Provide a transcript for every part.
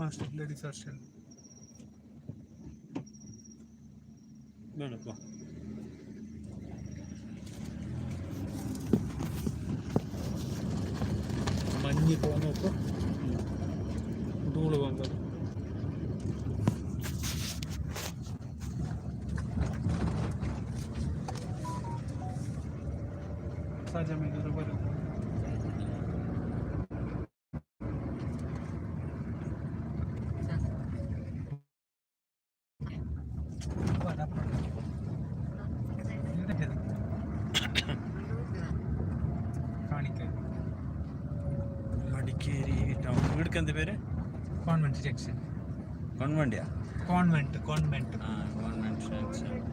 Hostel ladies hostel വേണപ്പോ മഞ്ഞ് പോകുന്നപ്പോ Madikeri town വീടുക്ക് എന്ത് പേര് കോൺവെന്റ് ജംഗ്ഷൻ കോൺവണ്ടിയാ കോൺവെന്റ് കോൺവെന്റ് ആ ഗവൺമെന്റ് ജംഗ്ഷൻ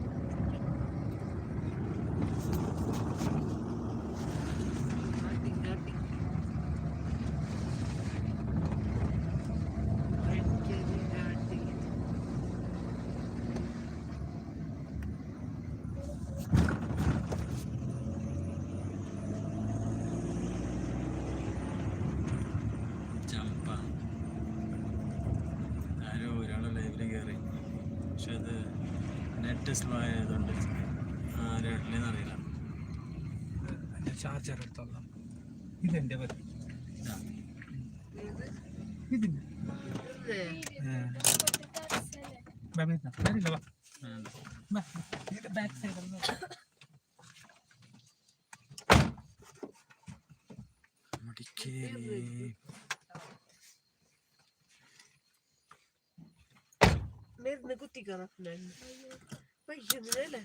ചമ്പ ആരോ ഒരാൾ ലൈവിൽ കയറി പക്ഷെ അത് നെറ്റ് സ്ലോ ആയതുകൊണ്ട് ആരാട്ടില്ലെന്ന് അറിയില്ല ചാർജർ എടുത്തോളാം ഇതെന്റെ പറ്റി ഇതാ. ഇതിന്റെ വരില്ല വാ വേണ്ട. ബാ ഇത് ബാക്ക് സൈഡ് മടിക്കേരി മരുന്ന്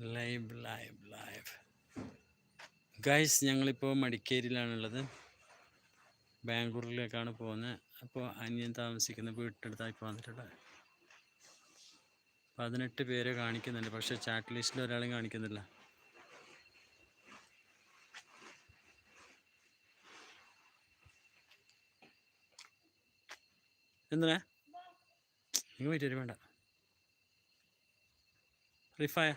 ലൈവ് ലൈവ് ലൈവ് ഗൈസ് ഞങ്ങളിപ്പോൾ മടിക്കേരിയിലാണുള്ളത്. ബാംഗ്ലൂരിലേക്കാണ് പോകുന്നത് അപ്പോൾ അനിയൻ താമസിക്കുന്ന വീട്ടിനടുത്തായി വന്നിട്ടുള്ളത് പതിനെട്ട് പേരെ കാണിക്കുന്നുണ്ട്. പക്ഷെ ചാറ്റ് ലിസ്റ്റിൽ ഒരാളും കാണിക്കുന്നില്ല. എന്തിനാ? നിങ്ങൾ വരും വേണ്ട. റിഫായ.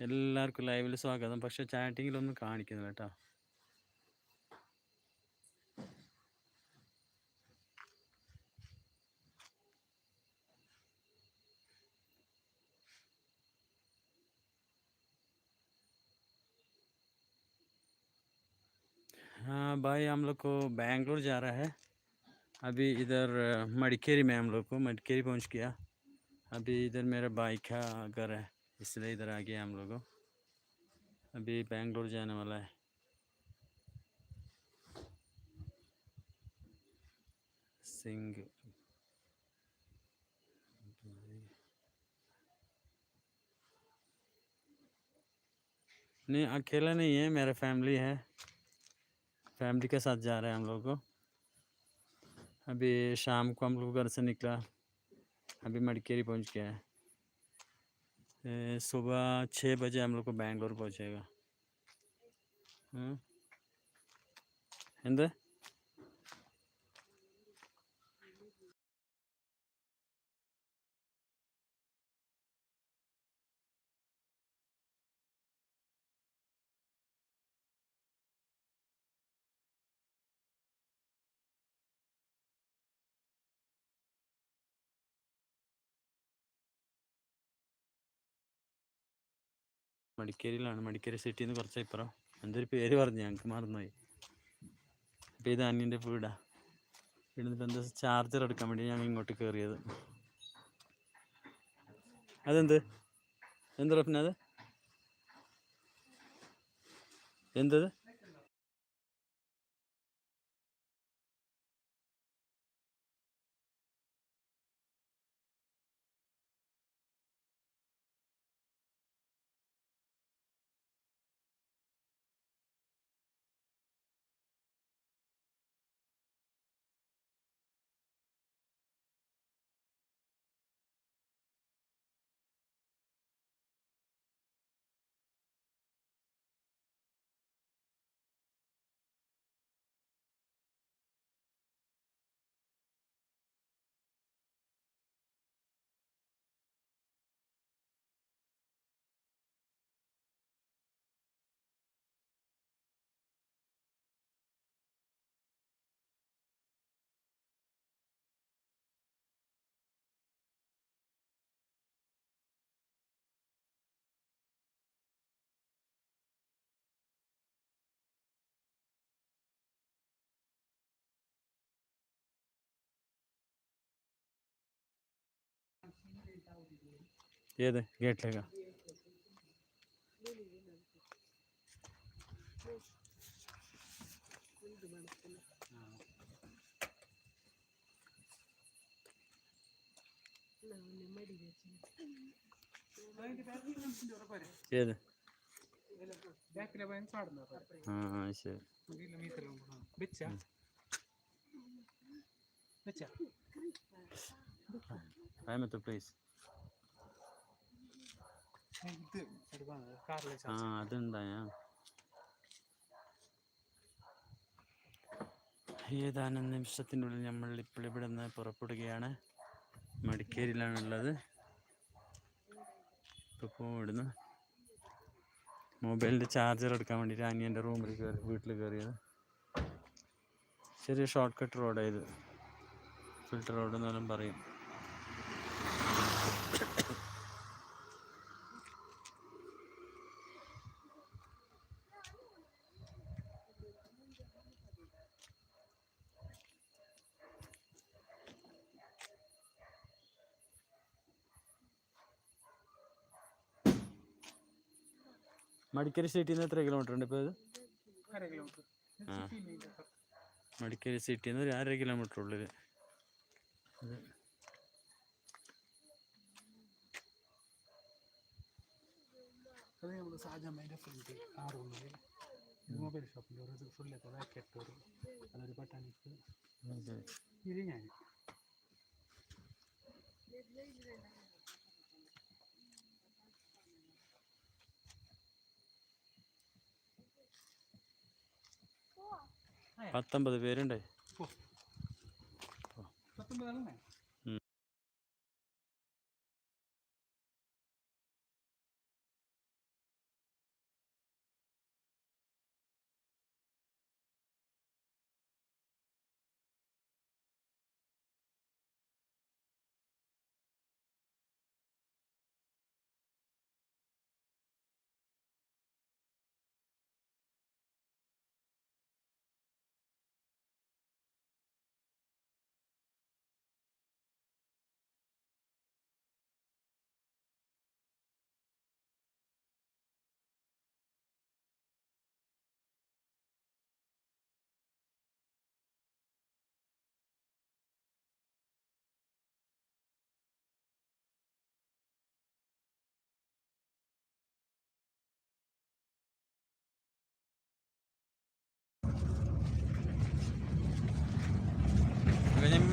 എല്ലാവർക്കും ലൈവിൽ സ്വാഗതം പക്ഷെ ചാറ്റിങ്ങിലൊന്നും കാണിക്കുന്നില്ല കേട്ടോ हाँ भाई हम लोग को बैंगलोर जा रहा है अभी इधर अ, मडिकेरी में हम लोग को मडिकेरी पहुंच गया अभी इधर मेरा भाई का घर है इसलिए इधर आ गया हम लोग। अभी बैंगलोर जाने वाला है। सिंह नहीं, अकेला नहीं है, मेरा फैमिली है। फैमिली के साथ जा रहे हैं हम लोग को। अभी शाम को हम लोग घर से निकला। अभी मडिकेरी पहुँच गया है। सुबह छः बजे हम लोग को बैंगलोर पहुँचेगा। हम्म? മടിക്കേരിയിലാണ്. മടിക്കേരി സിറ്റിയിൽ നിന്ന് കുറച്ച് ഇപ്പുറം എന്തൊരു പേര് പറഞ്ഞു. ഞങ്ങൾക്ക് മറന്നുപോയി. അപ്പോൾ ഇത് അന്യന്റെ വീടാ. ഇവിടുന്ന് എന്താ ചാർജർ എടുക്കാൻ വേണ്ടി ഞങ്ങൾ ഇങ്ങോട്ട് കയറിയത് അതെന്ത്? എന്ത് പിന്നെ അത്? എന്തത്? ഏത് ഗേറ്റിലേക്കാ ഏത് ആ ശരി മീറ്ററിലും വെച്ചാ വെച്ചാ അയമത്ത് പ്ലീസ് ഇത് എടുക്കാണ് കാറിലെ ആ അതുണ്ടായ ഏതാനും നിമിഷത്തിനുള്ളിൽ നമ്മൾ ഇപ്പോൾ ഇവിടെ നിന്ന് പുറപ്പെടുകയാണ്. മടിക്കേരിയിലാണുള്ളത് ഇപ്പോൾ ഇവിടുന്ന് മൊബൈലിന്റെ ചാർജർ എടുക്കാൻ വേണ്ടിയിട്ട് അനിയന്റെ റൂമിൽ കയറി വീട്ടിൽ കയറിയത്. ചെറിയ ഷോർട്ട് കട്ട് റോഡായത് ഫിൽറ്റർ ഫിൽട്ടർ റോഡ് എന്നെല്ലാം പറയും. മടിക്കേരി സിറ്റിയിൽ നിന്ന് എത്ര കിലോമീറ്റർ ഉണ്ട് ഇപ്പോൾ ഇത് ആ. മടിക്കേരി സിറ്റിയിൽ നിന്ന് ഒരു അര കിലോമീറ്റർ ഉള്ളിൽ അത് നമ്മൾ ഷാജാമ്മേന്റെ ഫ്രണ്ട് ആ റൂമിൽ മൊബൈൽ ഷോപ്പിന്റെ ഒരു ഫുള്ളത്തെ ബാക്കറ്റ് ഒരു അതൊരു പട്ടാണിക്ക് ഇത് ഞാൻ. പത്തൊമ്പത് പേരുണ്ടേ. പത്തൊമ്പതാളല്ലേ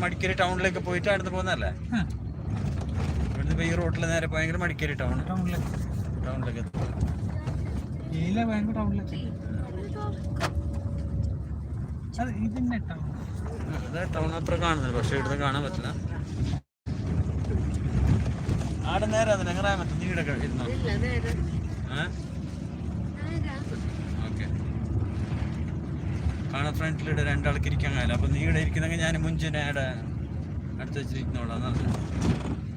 മടിക്കേരി ടൗണിലേക്ക് പോയിട്ട് അടുത്ത് പോകുന്നതല്ലേ. ഇവിടുന്ന് ഈ റോട്ടിൽ നേരെ ഭയങ്കര മടിക്കേരി ടൗൺ. ടൗണിലേക്ക്. ടൗണിലേക്ക് ഭയങ്കര ടൗണിലേക്ക്. അത് ഇതിന്നെ ടൗൺ. അത് ടൗൺ അത്ര കാണുന്നില്ല പക്ഷെ ഇവിടുന്ന് കാണാൻ പറ്റില്ല. ആടെ നേരെ അത് ഞങ്ങൾ മറ്റേ നീടൊക്കെ ഇരുന്നോ നേരെ. ഏഹ് ഓക്കെ കാണാൻ ഫ്രണ്ടിലിടെ രണ്ടാൾക്ക് ഇരിക്കാൻ കഴിയില്ല. അപ്പം നീ ഇവിടെ ഇരിക്കുന്നെങ്കിൽ ഞാൻ മുഞ്ചിനെ അവിടെ അടുത്ത് വെച്ചിരിക്കുന്നോളാം നല്ലത്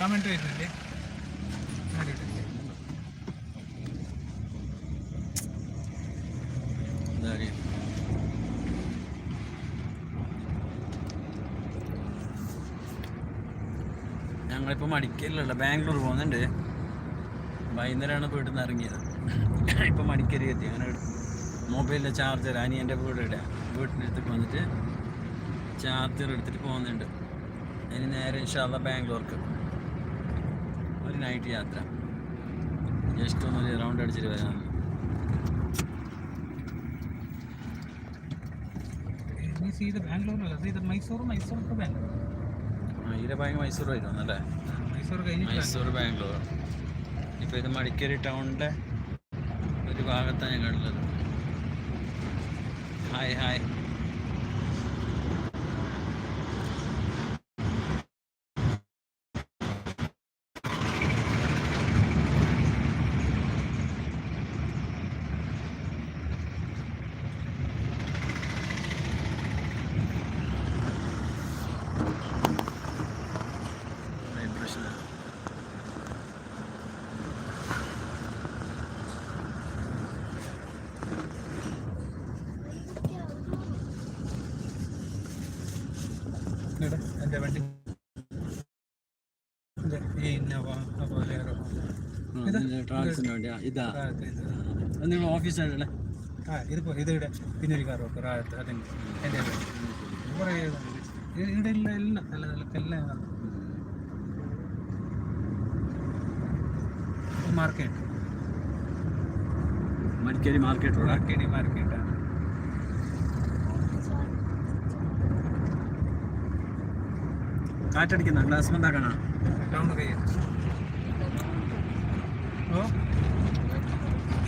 കമന്റ് വരുന്നില്ലേ? ഞങ്ങളിപ്പോൾ മടിക്കലിലുള്ള ബാംഗ്ലൂർ പോകുന്നുണ്ട്. വൈകുന്നേരമാണ് വീട്ടിൽ നിന്ന് ഇറങ്ങിയത്. ഇപ്പോൾ മടിക്കരി എത്തി. അങ്ങനെ മൊബൈലിലെ ചാർജർ അനിയന്റെ വീട് ഇടുക വീട്ടിന്റെ അടുത്തേക്ക് വന്നിട്ട് ചാർജർ എടുത്തിട്ട് പോകുന്നുണ്ട്. ഇനി നേരെ ഇൻഷാല്ല ബാംഗ്ലൂർക്ക്. നൈറ്റ് യാത്ര. ജസ്റ്റ് ഒന്ന് റൗണ്ട് അടിച്ചിട്ട് വരാം. നീ സീത ബാംഗ്ലൂരല്ല സീത മൈസൂർ മൈസൂർ മൈസൂർ ആയിരുന്നു അല്ലേ? മൈസൂർ ബാംഗ്ലൂർ. ഇപ്പൊ ഇത് മടിക്കേരി ടൗണിന്റെ ഒരു ഭാഗത്താണ് ഞാൻ കണ്ടത് ഹായ് ഹായ് പ്രശ്നം ഇവിടെ എന്റെ വണ്ടി ഇത് ഈ ഇന്നോവ ബൊലേറോ ട്രാൻസിന് വേണ്ടിയാ. ഇതാ. നിങ്ങൾ ഓഫീസായിട്ടല്ലേ ആ ഇതിപ്പോ ഇത് ഇവിടെ. പിന്നെ ഒരു കാർ വെക്കും. റാഹത്ത് അതിന്റെ എന്റെ കുറേ ഇവിടെ എല്ലാം നല്ല നല്ല എല്ലാം market. Madikeri market Madikeri market മാർക്കറ്റാണ് കാറ്റടിക്കുന്ന ഗ്ലാസ് ബന്ധാക്കണോ ടൗൺ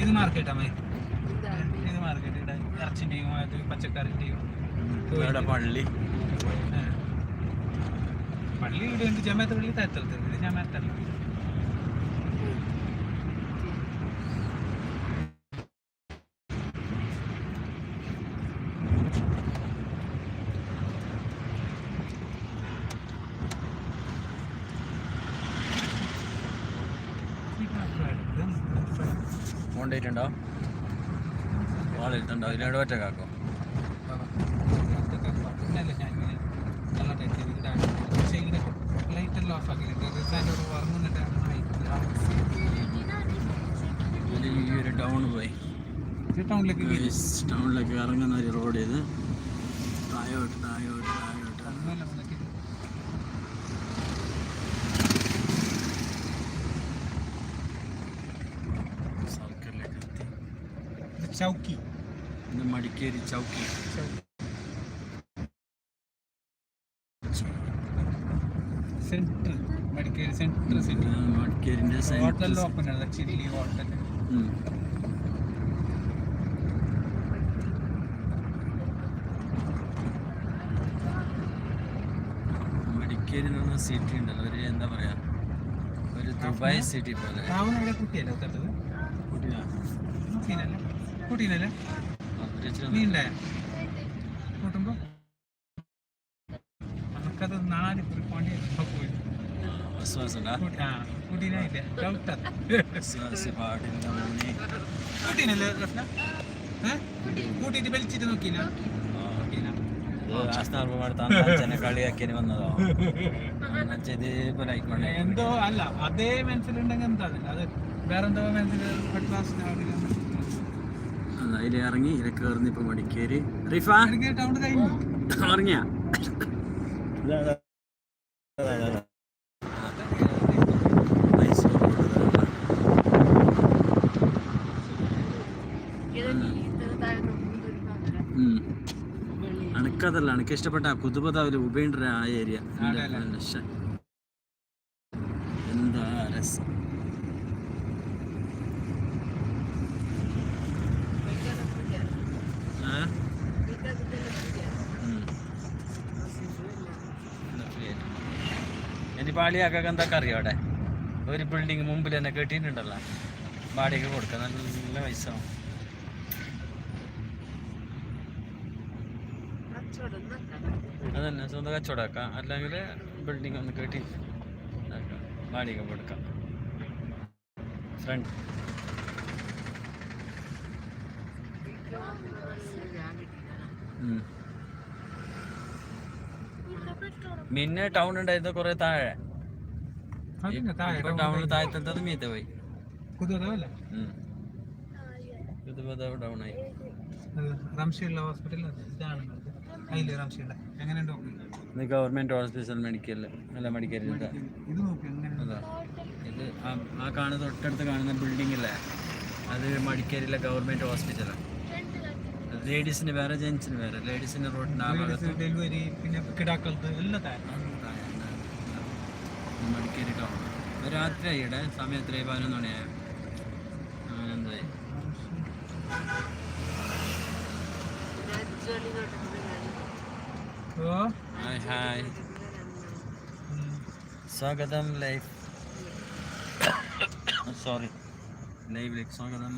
ഇത് മാർക്കറ്റാ മതി ഇത് മാർക്കറ്റ് ഇവിടെ ഇറച്ചിന്റെയും പച്ചക്കറിന്റെയും പള്ളി പള്ളി ഇവിടെ ഉണ്ട് ജമാഅത്ത് പള്ളി താഴത്തലത്ത് ജമാഅത്തല്ല കൊണ്ടുപോയിട്ടുണ്ടോ വാളെടുത്തുണ്ടോ ഇതിൽ ഇടവറ്റ കാക്കോ ഇന്നലെ ഞാൻ ഇങ്ങനെ നല്ല ടൈറ്റ് ചെയ്ത് ഇവിടെ പക്ഷേ ഇവിടെ ലൈറ്റ് സൗണ്ടെല്ലാം ഓഫ് ആക്കിയിട്ടുണ്ട് റിസാന്റെ ഒരു ടൗൺ പോയി. ടൗണിലേക്ക് ടൗണിലേക്ക് ഇറങ്ങുന്ന ഒരു റോഡ് ഇത്. താഴോട്ട് താഴോട്ട് താഴോട്ട് ഒന്നുമല്ല വന്നിട്ട് സർക്കിളിലേക്ക് എത്തി ഇത് Chowki Madikeri Chowki. Center Madikeri center city. മടിക്കേരിന്റെ ഹോട്ടലിൽ ഓപ്പൺ ആണ് ചില്ലി ഹോട്ടൽ മടിക്കേരി എന്ന് പറഞ്ഞ സിറ്റി ഉണ്ടല്ലോ ഒരു എന്താ പറയാ ഒരു ദുബായ് സിറ്റി പോലെ. കുട്ടിയല്ലേ കുട്ടിയല്ലേ കുട്ടിയല്ലേ ഒത്തട്ടത് കുട്ടിയാ? കുട്ടീനല്ലേ കുട്ടീനല്ലേ അവർ ഇച്ചിരി നീ ഉണ്ടായ കൂട്ടുമ്പോ നമുക്കത് നാല് പോണ്ടി പോയി. വിശ്വാസമുണ്ടാ? ആ കുട്ടീനായില്ലേ? ഡൗട്ടാ വിശ്വാസി പാടില്ല മോനെ. കുട്ടീനല്ലേ റഫ്ന ഏ? കൂട്ടിയിട്ട് വലിച്ചിട്ട് നോക്കിയില്ല? നോക്കിയില്ല. ഇത് ആസ്താർ വന്നതോ? എന്നുവെച്ചാ ഇതേപോലെ ആയിക്കോട്ടെ എന്തോ അല്ല അതേ മനസ്സിലുണ്ടെങ്കിൽ എന്താ അത് വേറെന്തോ മനസ്സിൽ അതിൽ ഇറങ്ങി ഇതിൽ കയറുന്ന ഇപ്പൊ മടിക്കേരി. റിഫ ഇറങ്ങിയ അനക്കതല്ല അനക്ക് ഇഷ്ടപ്പെട്ട കുതുബതാവിൽ ഉപേണ്ട ആ ഏരിയ ആടല്ലേ? എന്താ രസം ആ? ഉം. ഇനി പാളിയാക്കൊക്കെ എന്തൊക്കെ അറിയോ അവിടെ? ഒരു ബിൽഡിങ് മുമ്പിൽ തന്നെ കെട്ടിയിട്ടുണ്ടല്ലോ വാടക കൊടുക്കുക നല്ല പൈസ. അതന്നെ സ്വന്തം കച്ചവടമാക്കാം. അല്ലെങ്കിൽ ബിൽഡിംഗ് ഒന്ന് കെട്ടി. വാടക കൊടുക്കാം. ഫ്രണ്ട് പിന്നെ ടൗൺ ഉണ്ടായിരുന്നു കുറെ താഴെ. മീത്ത പോയി ഇത് ഡൗൺ ആയി ഇതാണ് അതിൽ എങ്ങനെയുണ്ട് ഇത് ഗവൺമെന്റ് ഹോസ്പിറ്റൽ മെഡിക്കൽ നല്ല മെഡിക്കൽ ഇത് നോക്കി എങ്ങനെ ഇത് ആ- ആ കാണുന്ന തൊട്ടടുത്ത് കാണുന്ന ബിൽഡിംഗ് അല്ലേ അത് മടിക്കേരിയിലെ ഗവൺമെന്റ് ഹോസ്പിറ്റലാണ് ലേഡീസിന് വേറെ ജെൻസിന് വേറെ. ലേഡീസിന് റോഡിന് ആ ഭാഗത്ത്. ഡെലിവറി പിന്നെ കിടാക്കൾക്ക് എല്ലാം താഴെ മടിക്കേരി ടൗൺ രാത്രി ഇവിടെ സമയം എത്രയായി? പതിനൊന്ന് മണിയായി? അങ്ങനെ എന്തായി? ഓ. Hi hi. സ്വാഗതം ലൈഫ്. സോറി. ലൈവിലേക്ക് സ്വാഗതം.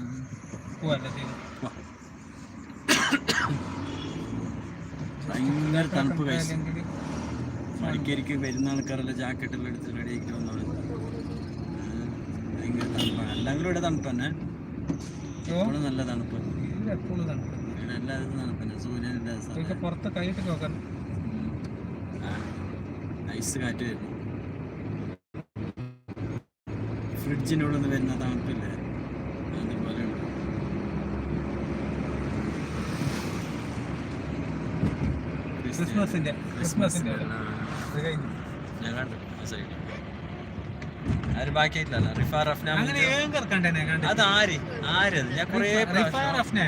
ഭയങ്കര തണുപ്പ് കഴിച്ചു മടിക്കേരിക്ക് വരുന്ന ആൾക്കാരെല്ലാം ജാക്കറ്റെല്ലാം എടുത്ത് റെഡി ആയിട്ട് വന്നോളൂ ഭയങ്കര തണുപ്പാണ്. എല്ലാവരും ഇവിടെ തണുപ്പ് തന്നെ. എപ്പോഴും നല്ല തണുപ്പ്. ഇവിടെ എല്ലാവരും തണുപ്പന്നെ പുറത്ത് കൈയിട്ട് നോക്കാം ഐസ് കാറ്റ് വരുന്നു ഫ്രിഡ്ജിന്റെ ഉള്ളിൽ നിന്ന് വരുന്ന തണുപ്പില്ലേ ക്രിസ്മസിന്റെ ക്രിസ്മസിന്റെ. അത് കഴിഞ്ഞു. ഞാൻ കണ്ടു ആരും റഫ്ന കണ്ടേ അത് ആര്? ആര് ഞാൻ കുറേ റഫ്നെ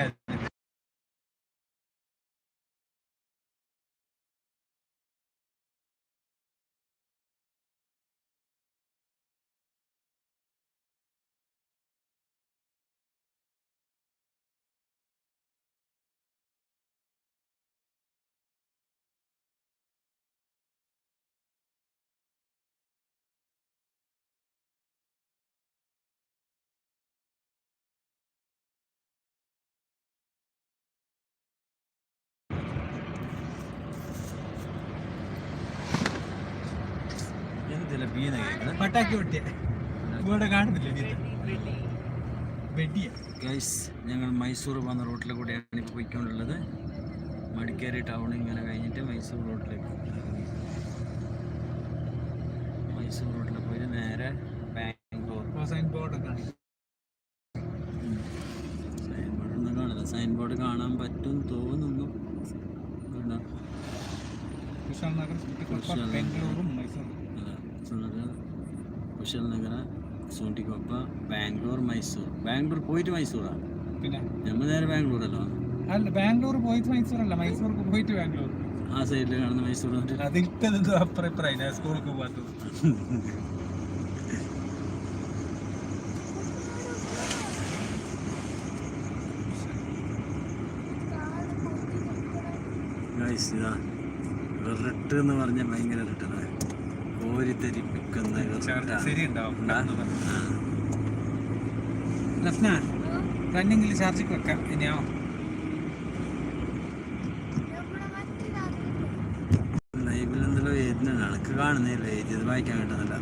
കേൾക്കുന്നത്. പട്ടാക്കി ഇവിടെ കാണുന്നില്ല ഗൈസ് ഞങ്ങൾ മൈസൂർ പോകുന്ന റോട്ടിൽ കൂടെയാണ് ഇപ്പോൾ പോയിക്കൊണ്ടുള്ളത്. മടിക്കേരി ടൗൺ ഇങ്ങനെ കഴിഞ്ഞിട്ട് മൈസൂർ റോഡിലേക്ക് മൈസൂർ റോഡിൽ പോയിട്ട് നേരെ ബാംഗ്ലൂർ. സൈൻ ബോർഡൊക്കെ സൈൻ കാണില്ല സൈൻ ബോർഡ് കാണാൻ പറ്റും തോന്നുന്നു? വിശാൽ നഗർ ബാംഗ്ലൂറും നഗർ. അതെ. കുശാൽ നഗര സൂണ്ടിക്കൊപ്പ ബാംഗ്ലൂർ മൈസൂർ. ബാംഗ്ലൂർ പോയിട്ട് മൈസൂറാ? പിന്നെ? നമ്മൾ നേരെ ബാംഗ്ലൂരല്ലോ അല്ല ബാംഗ്ലൂർ പോയിട്ട് മൈസൂർ അല്ല മൈസൂർ പോയിട്ട് ബാംഗ്ലൂർ. ആ സൈഡിൽ കാണുന്ന മൈസൂർ അതിട്ടത് അപ്പുറം ഇപ്പുറം സ്കൂളിൽ പോകാത്തത് ഇതാ റിട്ട് എന്ന് പറഞ്ഞാൽ ഭയങ്കര റിട്ടതാ കോരിത്തെരിപ്പിക്കുന്ന. ലഫ്ന റണ്ണിങ്ങിൽ ചാർജിക്ക് വെക്കാം. ഇനിയോ? ലൈവിൽ എന്തെല്ലോ എഴുതുന്നുണ്ട് എനിക്ക് കാണുന്നില്ല എഴുതിയത് വായിക്കാൻ കിട്ടുന്നില്ല.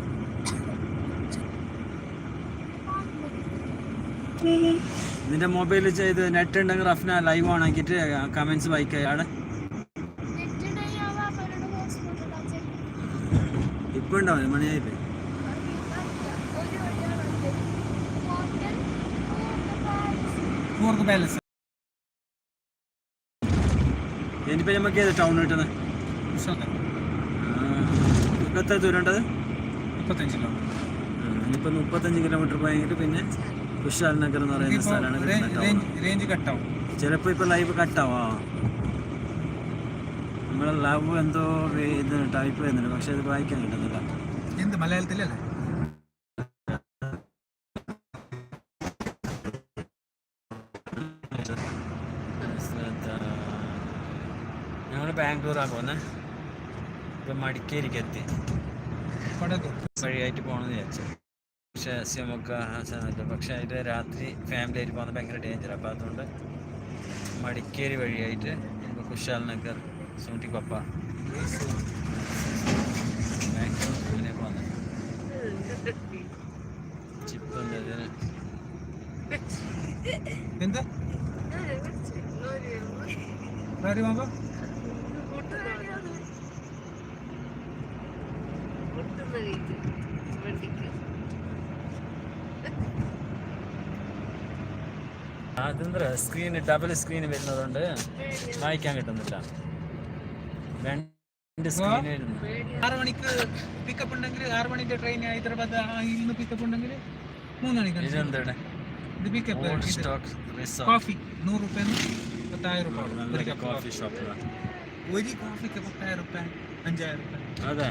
നിന്റെ മൊബൈലിൽ ചെയ്ത് നെറ്റ് ഉണ്ടെങ്കിൽ റഫ്ന ലൈവ് ഓൺ ആക്കിയിട്ട് കമന്റ്സ് വായിക്കുക അവിടെ മണിയായില്ലേ കൂർക്ക് പാലസ്. ഇനിയിപ്പോ നമുക്ക് ഏത് ടൗൺ കിട്ടുന്നത് എത്ര ദൂരം ഉണ്ടത് മുപ്പത്തഞ്ച് കിലോമീറ്റർ ഇനിയിപ്പോ മുപ്പത്തഞ്ച് കിലോമീറ്റർ പോയെങ്കിൽ പിന്നെ കുശാൽ നഗർ എന്ന് പറയുന്ന സ്ഥലമാണ് കിട്ടുന്നത് റേഞ്ച് കട്ടാവും ചിലപ്പോ ഇപ്പൊ ലൈവ് കട്ടാവാ നമ്മളെ ലവ് എന്തോ ഇത് ടൈപ്പ് ചെയ്യുന്നുണ്ട് പക്ഷെ അത് വായിക്കാൻ കിട്ടുന്നില്ല. എന്ത് മലയാളത്തിലല്ലേ? ഞങ്ങൾ ബാംഗ്ലൂരാണ് പോകുന്നത് ഇപ്പൊ മടിക്കേരിക്ക് എത്തി വഴിയായിട്ട് പോകണമെന്ന് വിചാരിച്ചു. പക്ഷേ നമുക്ക് പക്ഷേ അതിൽ രാത്രി ഫാമിലി ആയിട്ട് പോകുന്നത് ഭയങ്കര ഡേഞ്ചർ അപ്പോൾ അതുകൊണ്ട് മടിക്കേരി വഴിയായിട്ട് കുശാൽ നഗർ സൂട്ടിക്കൊപ്പ. ബാംഗ്ലൂർ അങ്ങനെ പോകുന്നത് ചിപ്പ് എന്താ ഇതിന് എന്ത്? അതെന്താ സ്ക്രീൻ ഡബിൾ സ്ക്രീൻ വരുന്നതുകൊണ്ട് വായിക്കാൻ കിട്ടുന്നില്ല. ആറ് മണിക്ക് പിക്കപ്പ് ഉണ്ടെങ്കിൽ ആറ് മണിന്റെ ട്രെയിൻ ഹൈദരാബാദ് ഇന്ന് പിക്കപ്പ് ഉണ്ടെങ്കിൽ മൂന്ന് മണിക്ക്. ഇതെന്താണ് റിസോർട്ട് കോഫി നൂറ് റുപ്യ പത്തായിരം റുപ്യ ഒരു നല്ലൊരു കപ്പ് കോഫി ഷോപ്പിലാണ് ഒരു കോഫിക്ക് പത്തായിരം റുപ്യ അഞ്ചായിരം റുപ്യ അതെ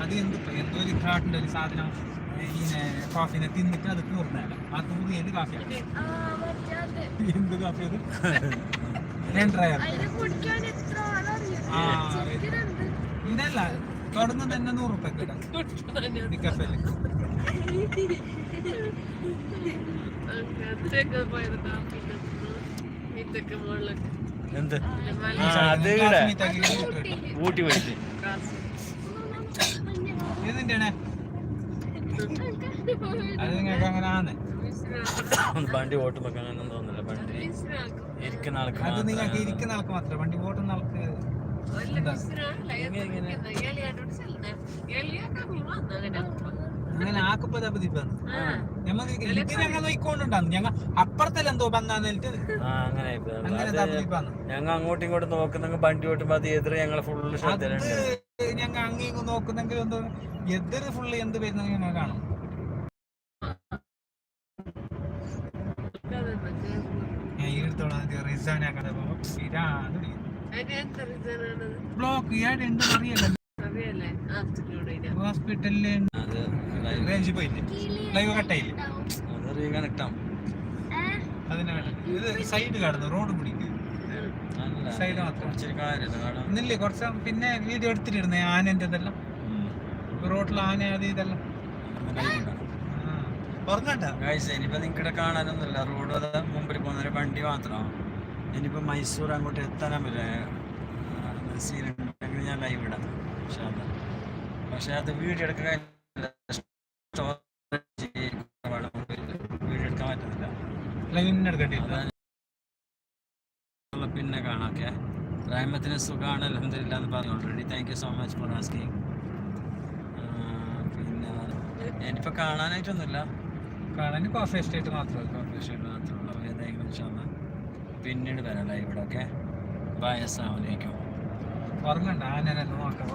അത് എന്ത് എന്തോ ഒരു കാട്ടിന്റെ ഒരു സാധനം ഇങ്ങനെ കോഫിനെ തിന്നിട്ട് അത് തീർന്നല്ല ആ തൂറിയത് കാഫിയാണ് എന്ത് കാഫി അത് ഇതല്ല തുടർന്ന് തന്നെ നൂറ് റുപ്യക്ക് ഇടാം പിക്കപ്പിൽ എന്ത്? അത് ഊട്ടി പോയിട്ട്. വണ്ടി ഓട്ട് വെക്കാൻ അങ്ങനെ തോന്നുന്നില്ല. വണ്ടി ഇരിക്കുന്ന ആൾക്ക് ഇരിക്കുന്ന ആൾക്ക് മാത്രമേ വണ്ടി ഓട്ടുന്ന ആൾക്ക് എന്താ? അങ്ങനെ പതിപ്പാണ് ഇത് ഞങ്ങൾ നോയിക്കൊണ്ടുണ്ടാന്ന് ഞങ്ങൾ അപ്പുറത്തല്ല എന്തോ അങ്ങോട്ടും ഇങ്ങോട്ടും നോക്കുന്നെങ്കിൽ വണ്ടി ഓട്ടുമ്പോ അത് എതിരെ ഞങ്ങൾ ഫുള്ള് ശ്രദ്ധയിലുണ്ട് ഞങ്ങൾ അങ്ങേക്ക് നോക്കുന്നെങ്കിൽ എന്തോ എതിര് ഫുള്ള് എന്ത് വരുന്ന ഞങ്ങൾ കാണും. ഞാൻ ഈ ബ്ലോക്ക് ഇയാൾ ഉണ്ട് അറിയല്ലോ. ഹോസ്പിറ്റലിൽ റേഞ്ച് പോയില്ലേ? ലൈവ് കട്ടായില്ലേ അത് റീകണക്ട് ആവും. അതിനെ ഇത് സൈഡ് കടന്നു റോഡ് പിടിക്കും. സൈഡ് മാത്രം. ഇന്നില്ലേ കുറച്ച് പിന്നെ വീഡിയോ എടുത്തിട്ടിരുന്നേ ആനന്റെ ഇതെല്ലാം. റോഡിൽ ആന അത് ഇതെല്ലാം. ഇനിയിപ്പോ നിങ്ങടെ കാണാനൊന്നുമില്ല. റോഡ് മുമ്പിൽ പോകുന്ന വണ്ടി മാത്രമാണ് ഇനിയിപ്പോ മൈസൂർ അങ്ങോട്ട് എത്താനാ പറ്റില്ല. സീനുണ്ടെങ്കിൽ ഞാൻ ലൈവ് ഇടാം പക്ഷെ അത് വീഡിയോ എടുക്കാൻ വീഡിയോ എടുക്കാൻ പറ്റുന്നില്ല ലൈവിന് എടുക്കട്ടില്ല പിന്നെ കാണാം ഓക്കെ. റഹ്മത്തിന് സുഖമാണ് അലഹമില്ല എന്ന് പറഞ്ഞു already thank you so much for asking പിന്നെ ഞാനിപ്പോൾ കാണാനായിട്ടൊന്നുമില്ല. കാണാൻ കോഫി എസ്റ്റേറ്റ് മാത്രമേ കോഫി ഷോപ്പ് മാത്രമുള്ള ഏതെങ്കിലും ഇൻഷാല്ലാ പിന്നീട് വരാം ഇവിടെ ഓക്കെ. ബായ് അസ്സാം വലൈക്കും ഓർമ്മയുണ്ട് ആനനെ നോക്കാം.